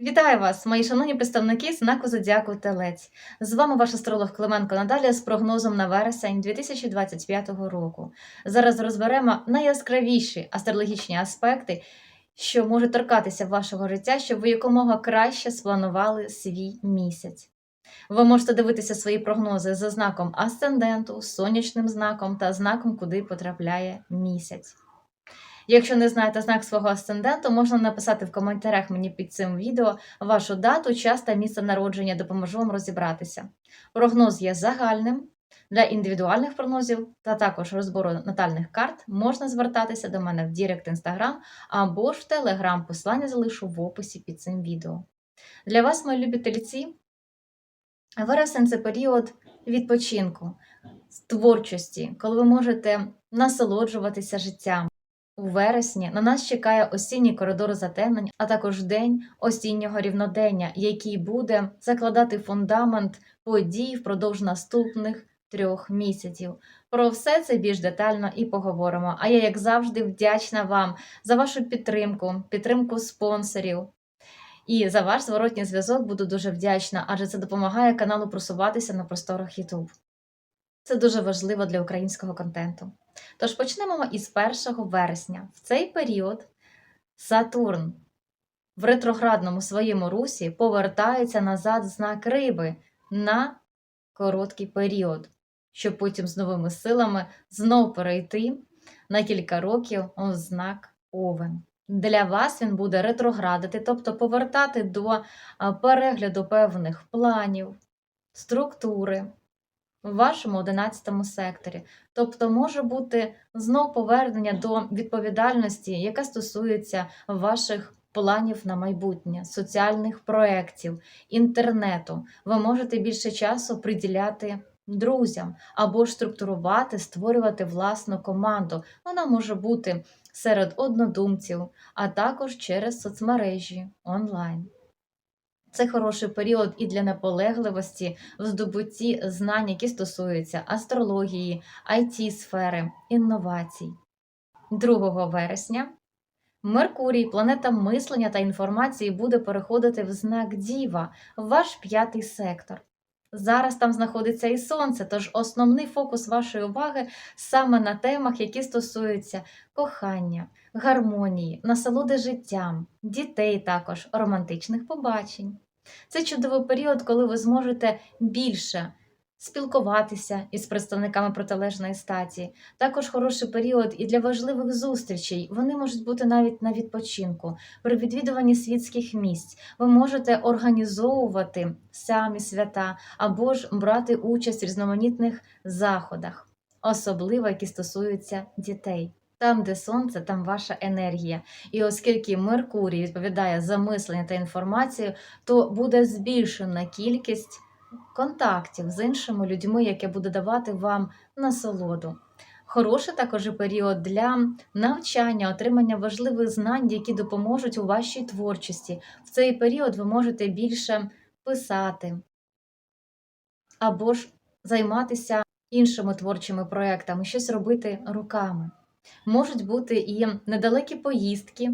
Вітаю вас, мої шановні представники знаку Зодіаку Телець. З вами ваш астролог Клименко Наталія з прогнозом на вересень 2025 року. Зараз розберемо найяскравіші астрологічні аспекти, що можуть торкатися вашого життя, щоб ви якомога краще спланували свій місяць. Ви можете дивитися свої прогнози за знаком асценденту, сонячним знаком та знаком, куди потрапляє місяць. Якщо не знаєте знак свого асценденту, можна написати в коментарях мені під цим відео вашу дату, час та місце народження, допоможу вам розібратися. Прогноз є загальним. Для індивідуальних прогнозів та також розбору натальних карт можна звертатися до мене в Дірект Інстаграм або ж в Телеграм. Посилання залишу в описі під цим відео. Для вас, мої любі тельці, вересень це період відпочинку, творчості, коли ви можете насолоджуватися життям. У вересні на нас чекає осінній коридор затемнень, а також день осіннього рівнодення, який буде закладати фундамент подій впродовж наступних трьох місяців. Про все це більш детально і поговоримо. А я, як завжди, вдячна вам за вашу підтримку, підтримку спонсорів. І за ваш зворотній зв'язок буду дуже вдячна, адже це допомагає каналу просуватися на просторах YouTube. Це дуже важливо для українського контенту. Тож почнемо із 1 вересня. В цей період Сатурн в ретроградному своєму русі повертається назад в знак риби на короткий період, щоб потім з новими силами знов перейти на кілька років у знак Овен. Для вас він буде ретроградити, тобто повертати до перегляду певних планів, структури в вашому 11 секторі. Тобто може бути знов повернення до відповідальності, яка стосується ваших планів на майбутнє, соціальних проєктів, інтернету. Ви можете більше часу приділяти друзям або структурувати, створювати власну команду. Вона може бути серед однодумців, а також через соцмережі онлайн. Це хороший період і для наполегливості в здобутті знань, які стосуються астрології, it сфери інновацій. 2 вересня Меркурій, планета мислення та інформації, буде переходити в знак Діва, ваш п'ятий сектор. Зараз там знаходиться і сонце, тож основний фокус вашої уваги саме на темах, які стосуються кохання, гармонії, насолоди життям, дітей також, романтичних побачень. Це чудовий період, коли ви зможете більше спілкуватися із представниками протилежної статі. Також хороший період і для важливих зустрічей. Вони можуть бути навіть на відпочинку, при відвідуванні світських місць. Ви можете організовувати самі свята або ж брати участь в різноманітних заходах, особливо які стосуються дітей. Там, де сонце, там ваша енергія. І оскільки Меркурій відповідає за мислення та інформацію, то буде збільшена кількість контактів з іншими людьми, яке буде давати вам насолоду. Хороший також період для навчання, отримання важливих знань, які допоможуть у вашій творчості. В цей період ви можете більше писати або ж займатися іншими творчими проектами, щось робити руками. Можуть бути і недалекі поїздки,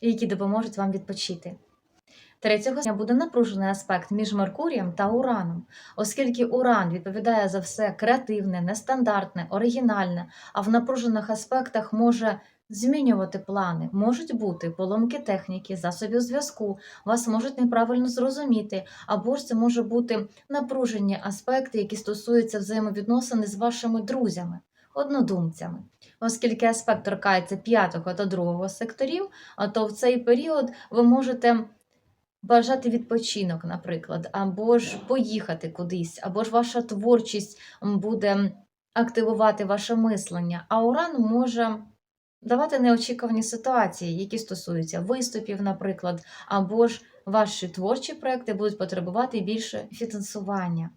які допоможуть вам відпочити. Третього дня буде напружений аспект між Меркурієм та Ураном, оскільки Уран відповідає за все креативне, нестандартне, оригінальне, а в напружених аспектах може змінювати плани, можуть бути поломки техніки, засобів зв'язку, вас можуть неправильно зрозуміти, або ж це може бути напружені аспекти, які стосуються взаємовідносини з вашими друзями, однодумцями. Оскільки аспект торкається п'ятого та другого секторів, то в цей період ви можете бажати відпочинок, наприклад, або ж поїхати кудись, або ж ваша творчість буде активувати ваше мислення, а уран може давати неочікувані ситуації, які стосуються виступів, наприклад, або ж ваші творчі проекти будуть потребувати більше фінансування.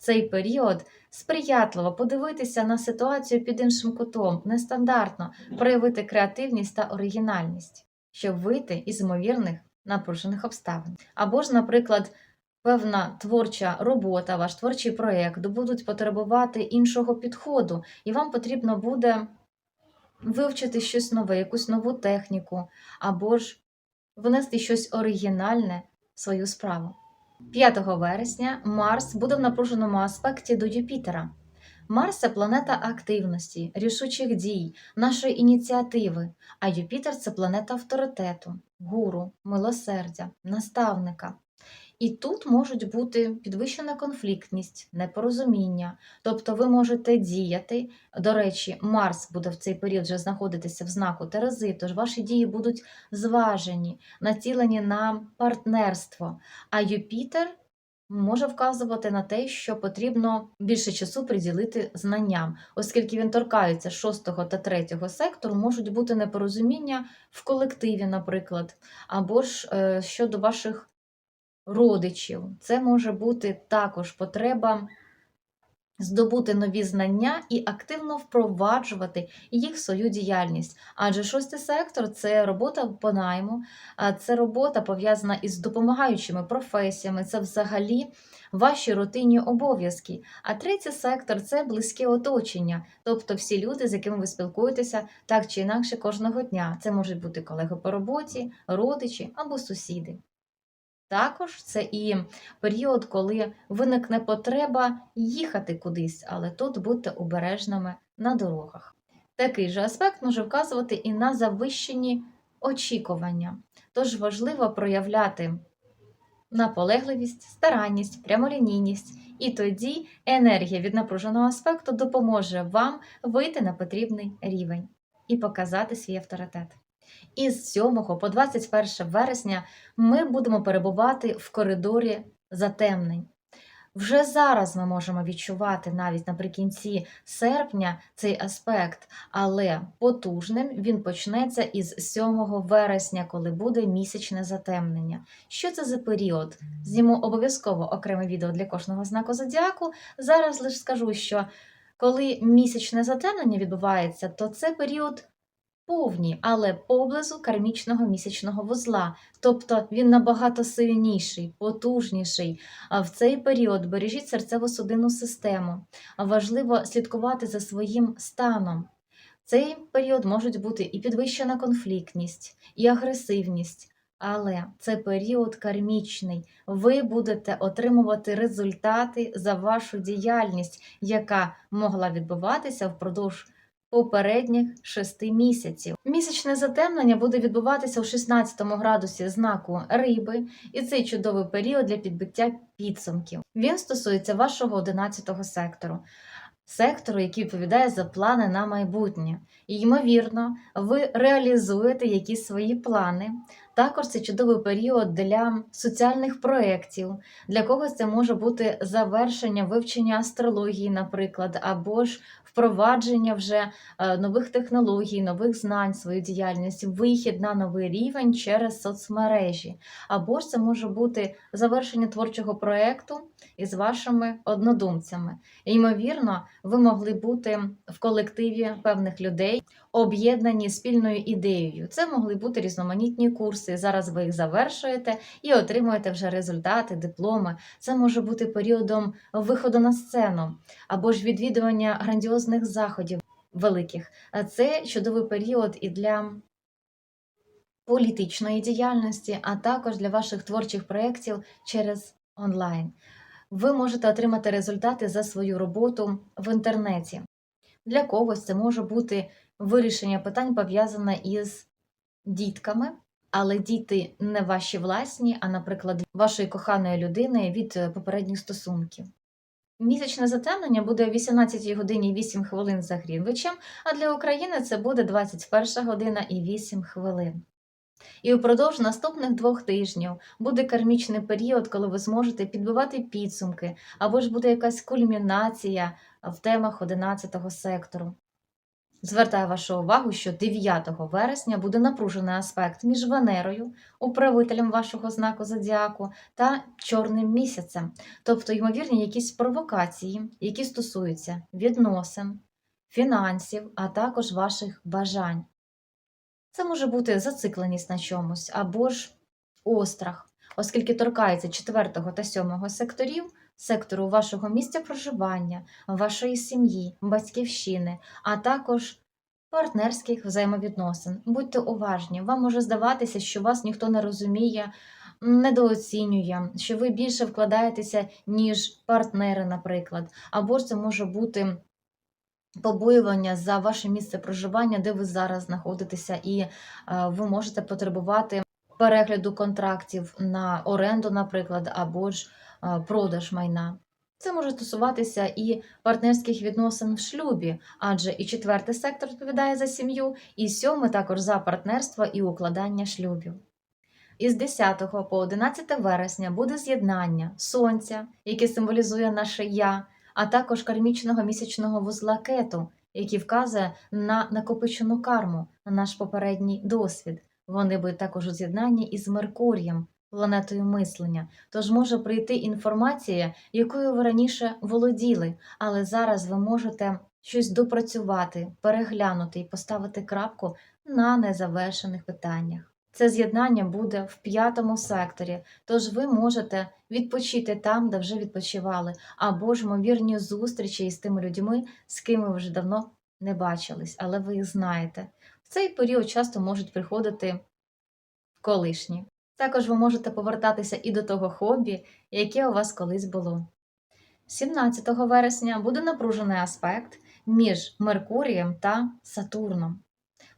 Цей період сприятливо подивитися на ситуацію під іншим кутом, нестандартно проявити креативність та оригінальність, щоб вийти із ймовірних напружених обставин. Або ж, наприклад, певна творча робота, ваш творчий проєкт будуть потребувати іншого підходу, і вам потрібно буде вивчити щось нове, якусь нову техніку, або ж внести щось оригінальне в свою справу. 5 вересня Марс буде в напруженому аспекті до Юпітера. Марс це планета активності, рішучих дій, нашої ініціативи, а Юпітер це планета авторитету, гуру, милосердя, наставника. І тут можуть бути підвищена конфліктність, непорозуміння. Тобто ви можете діяти. До речі, Марс буде в цей період вже знаходитися в знаку Терези, тож ваші дії будуть зважені, націлені на партнерство. А Юпітер може вказувати на те, що потрібно більше часу приділити знанням, оскільки він торкається 6 та 3 сектору, можуть бути непорозуміння в колективі, наприклад, або ж е, щодо ваших родичів. Це може бути також потреба здобути нові знання і активно впроваджувати їх в свою діяльність. Адже шостий сектор це робота по найму, це робота пов'язана із допомагаючими професіями, це взагалі ваші рутинні обов'язки. А третій сектор це близьке оточення, тобто всі люди, з якими ви спілкуєтеся так чи інакше кожного дня. Це можуть бути колеги по роботі, родичі або сусіди. Також це і період, коли виникне потреба їхати кудись, але тут будьте обережними на дорогах. Такий же аспект може вказувати і на завищені очікування. Тож важливо проявляти наполегливість, старанність, прямолінійність, і тоді енергія від напруженого аспекту допоможе вам вийти на потрібний рівень і показати свій авторитет. Із 7 по 21 вересня ми будемо перебувати в коридорі затемнень. Вже зараз ми можемо відчувати навіть наприкінці серпня цей аспект, але потужним він почнеться із 7 вересня, коли буде місячне затемнення. Що це за період? Зніму обов'язково окреме відео для кожного знаку зодіаку. Зараз лише скажу, що коли місячне затемнення відбувається, то це період повні, але поблизу кармічного місячного вузла, тобто він набагато сильніший, потужніший. А в цей період бережіть серцево-судинну систему. Важливо слідкувати за своїм станом. В цей період можуть бути і підвищена конфліктність, і агресивність. Але це період кармічний. Ви будете отримувати результати за вашу діяльність, яка могла відбуватися впродовж попередніх шести місяців. Місячне затемнення буде відбуватися у 16 градусі знаку риби, і цей чудовий період для підбиття підсумків. Він стосується вашого 11 сектору. Сектору, який відповідає за плани на майбутнє. І, ймовірно, ви реалізуєте якісь свої плани. Також це чудовий період для соціальних проєктів. Для когось це може бути завершення вивчення астрології, наприклад, або ж впровадження вже е, нових технологій, нових знань, свою діяльність, вихід на новий рівень через соцмережі. Або ж це може бути завершення творчого проєкту із вашими однодумцями. Ймовірно, ви могли бути в колективі певних людей, об'єднані спільною ідеєю. Це могли бути різноманітні курси. Зараз ви їх завершуєте і отримуєте вже результати, дипломи. Це може бути періодом виходу на сцену або ж відвідування грандіозних заходів великих. Це чудовий період і для політичної діяльності, а також для ваших творчих проєктів через онлайн. Ви можете отримати результати за свою роботу в інтернеті. Для когось це може бути вирішення питань пов'язане із дітками, але діти не ваші власні, а, наприклад, вашої коханої людини від е, попередніх стосунків. Місячне затемнення буде о 18 годині 8 хвилин за Грінвичем, а для України це буде 21 година і 8 хвилин. І упродовж наступних двох тижнів буде кармічний період, коли ви зможете підбивати підсумки, або ж буде якась кульмінація в темах 11 сектору. Звертаю вашу увагу, що 9 вересня буде напружений аспект між Венерою, управителем вашого знаку зодіаку, та чорним місяцем, тобто, ймовірні, якісь провокації, які стосуються відносин, фінансів, а також ваших бажань. Це може бути зацикленість на чомусь або ж острах, оскільки торкається 4 та 7 секторів, сектору вашого місця проживання, вашої сім'ї, батьківщини, а також партнерських взаємовідносин. Будьте уважні, вам може здаватися, що вас ніхто не розуміє, недооцінює, що ви більше вкладаєтеся, ніж партнери, наприклад, або ж це може бути побоювання за ваше місце проживання, де ви зараз знаходитеся, і е, ви можете потребувати перегляду контрактів на оренду, наприклад, або ж продаж майна. Це може стосуватися і партнерських відносин в шлюбі, адже і четвертий сектор відповідає за сім'ю, і сьомий також за партнерство і укладання шлюбів. Із 10 по 11 вересня буде з'єднання сонця, яке символізує наше я, а також кармічного місячного вузла кету, який вказує на накопичену карму, на наш попередній досвід. Вони будуть також у з'єднанні із Меркурієм, планетою мислення. Тож може прийти інформація, якою ви раніше володіли, але зараз ви можете щось допрацювати, переглянути і поставити крапку на незавершених питаннях. Це з'єднання буде в п'ятому секторі, тож ви можете відпочити там, де вже відпочивали, або ж ймовірні зустрічі із тими людьми, з ким ви вже давно не бачились, але ви їх знаєте. В цей період часто можуть приходити колишні. Також ви можете повертатися і до того хобі, яке у вас колись було. 17 вересня буде напружений аспект між Меркурієм та Сатурном.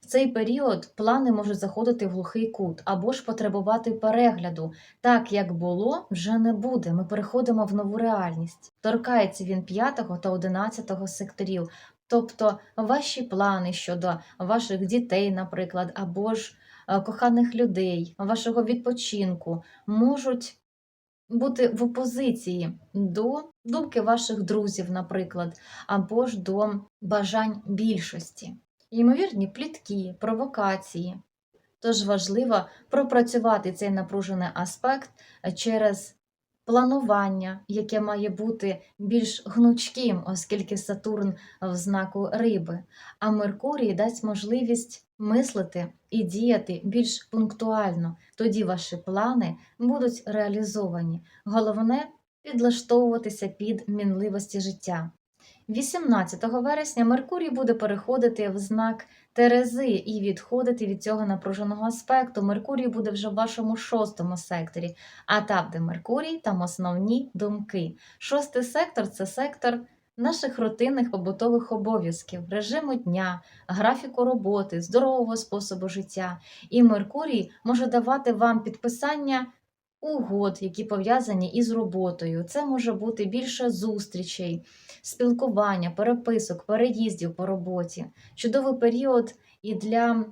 В цей період плани можуть заходити в глухий кут або ж потребувати перегляду. Так як було, вже не буде. Ми переходимо в нову реальність. Торкається він 5 та 11 секторів, тобто ваші плани щодо ваших дітей, наприклад, або ж е, коханих людей, вашого відпочинку можуть бути в опозиції до думки ваших друзів, наприклад, або ж до бажань більшості ймовірні плітки, провокації. Тож важливо пропрацювати цей напружений аспект через планування, яке має бути більш гнучким, оскільки Сатурн в знаку риби, а Меркурій дасть можливість мислити і діяти більш пунктуально. Тоді ваші плани будуть реалізовані. Головне підлаштовуватися під мінливості життя. 18 вересня Меркурій буде переходити в знак Терези і відходити від цього напруженого аспекту. Меркурій буде вже в вашому шостому секторі, а там, де Меркурій, там основні думки. Шостий сектор це сектор наших рутинних побутових обов'язків, режиму дня, графіку роботи, здорового способу життя. І Меркурій може давати вам підписання угод, які пов'язані із роботою. Це може бути більше зустрічей, спілкування, переписок, переїздів по роботі. Чудовий період і для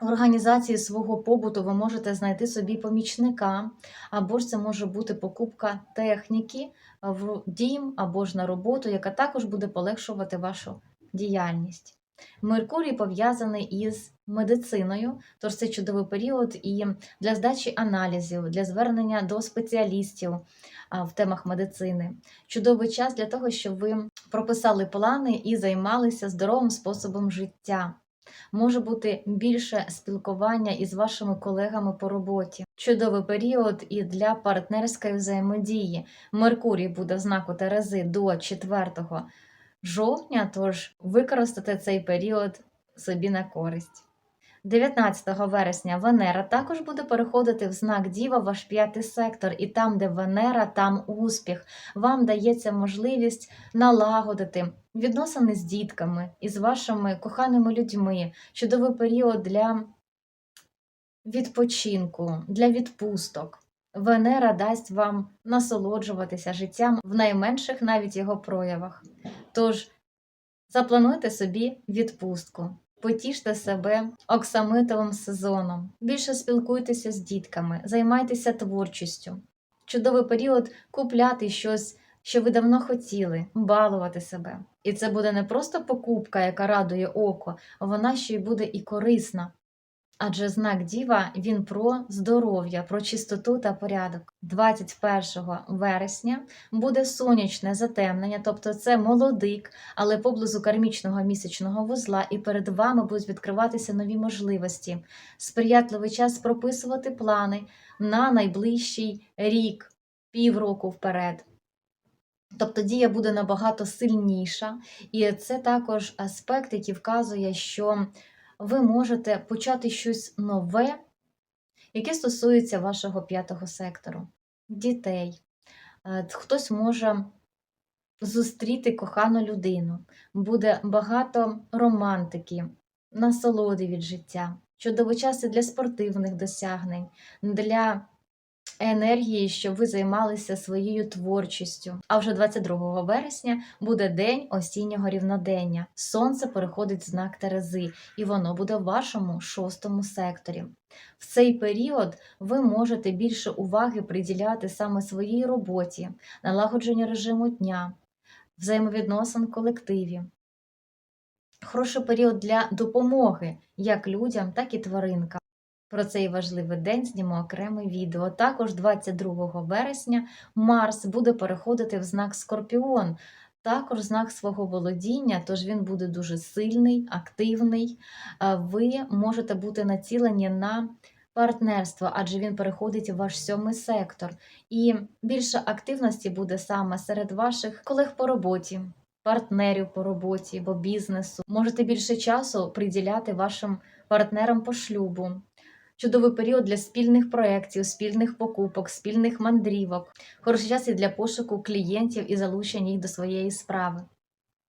організації свого побуту ви можете знайти собі помічника, або ж це може бути покупка техніки в дім або ж на роботу, яка також буде полегшувати вашу діяльність. Меркурій пов'язаний із медициною, тож це чудовий період і для здачі аналізів, для звернення до спеціалістів в темах медицини. Чудовий час для того, щоб ви прописали плани і займалися здоровим способом життя. Може бути більше спілкування із вашими колегами по роботі. Чудовий період і для партнерської взаємодії. Меркурій буде в знаку Терези до 4 жовтня, тож використати цей період собі на користь. 19 вересня Венера також буде переходити в знак Діва, ваш п'ятий сектор, і там, де Венера, там успіх. Вам дається можливість налагодити відносини з дітками і з вашими коханими людьми. Чудовий період для відпочинку, для відпусток. Венера дасть вам насолоджуватися життям в найменших навіть його проявах. Тож заплануйте собі відпустку, потіште себе оксамитовим сезоном, більше спілкуйтеся з дітками, займайтеся творчістю. Чудовий період купляти щось, що ви давно хотіли, балувати себе. І це буде не просто покупка, яка радує око, вона ще й буде і корисна. Адже знак Діва він про здоров'я, про чистоту та порядок. 21 вересня буде сонячне затемнення, тобто це молодик, але поблизу кармічного місячного вузла, і перед вами будуть відкриватися нові можливості. Сприятливий час прописувати плани на найближчий рік, півроку вперед. Тобто дія буде набагато сильніша, і це також аспект, який вказує, що ви можете почати щось нове яке стосується вашого п'ятого сектору, дітей. Е, Хтось може зустріти кохану людину, буде багато романтики, насолоди від життя, чудовий час для спортивних досягнень, для енергії, щоб ви займалися своєю творчістю. А вже 22 вересня буде день осіннього рівнодення. Сонце переходить в знак Терези, і воно буде в вашому шостому секторі. В цей період ви можете більше уваги приділяти саме своїй роботі, налагодженню режиму дня, взаємовідносин в колективі. Хороший період для допомоги як людям, так і тваринкам. Про цей важливий день зніму окреме відео. Також 22 вересня Марс буде переходити в знак Скорпіон, також знак свого володіння, тож він буде дуже сильний, активний. Ви можете бути націлені на партнерство, адже він переходить в ваш сьомий сектор. І більше активності буде саме серед ваших колег по роботі. Партнерів по роботі або бізнесу. Можете більше часу приділяти вашим партнерам по шлюбу. Чудовий період для спільних проєктів, спільних покупок, спільних мандрівок. Хороший час і для пошуку клієнтів і залучення їх до своєї справи.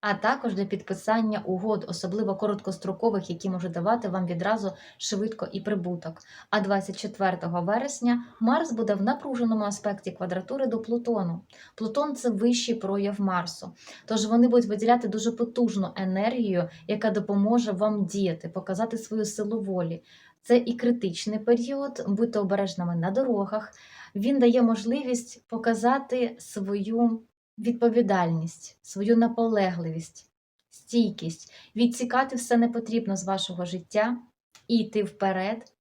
А також для підписання угод, особливо короткострокових, які можуть давати вам відразу швидко і прибуток. А 24 вересня Марс буде в напруженому аспекті квадратури до Плутону. Плутон це вищий прояв Марсу. Тож вони будуть виділяти дуже потужну енергію, яка допоможе вам діяти, показати свою силу волі. Це і критичний період, будьте обережними на дорогах. Він дає можливість показати свою відповідальність, свою наполегливість, стійкість, відсікати все непотрібно з вашого життя і йти вперед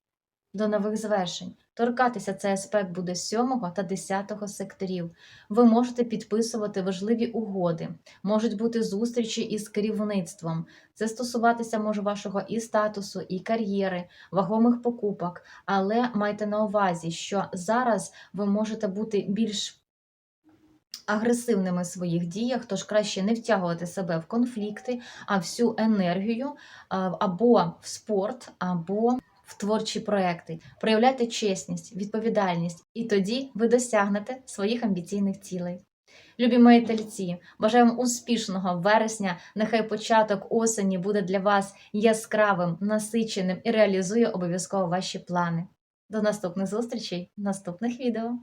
до нових звершень. Торкатися цей аспект буде 7 та 10 секторів. Ви можете підписувати важливі угоди, можуть бути зустрічі із керівництвом. Це стосуватися може вашого і статусу, і кар'єри, вагомих покупок. Але майте на увазі, що зараз ви можете бути більш агресивними в своїх діях, тож краще не втягувати себе в конфлікти, а всю енергію або в спорт, або в творчі проекти. Проявляйте чесність, відповідальність, і тоді ви досягнете своїх амбіційних цілей. Любі мої тельці, бажаю вам успішного вересня. Нехай початок осені буде для вас яскравим, насиченим і реалізує обов'язково ваші плани. До наступних зустрічей наступних відео.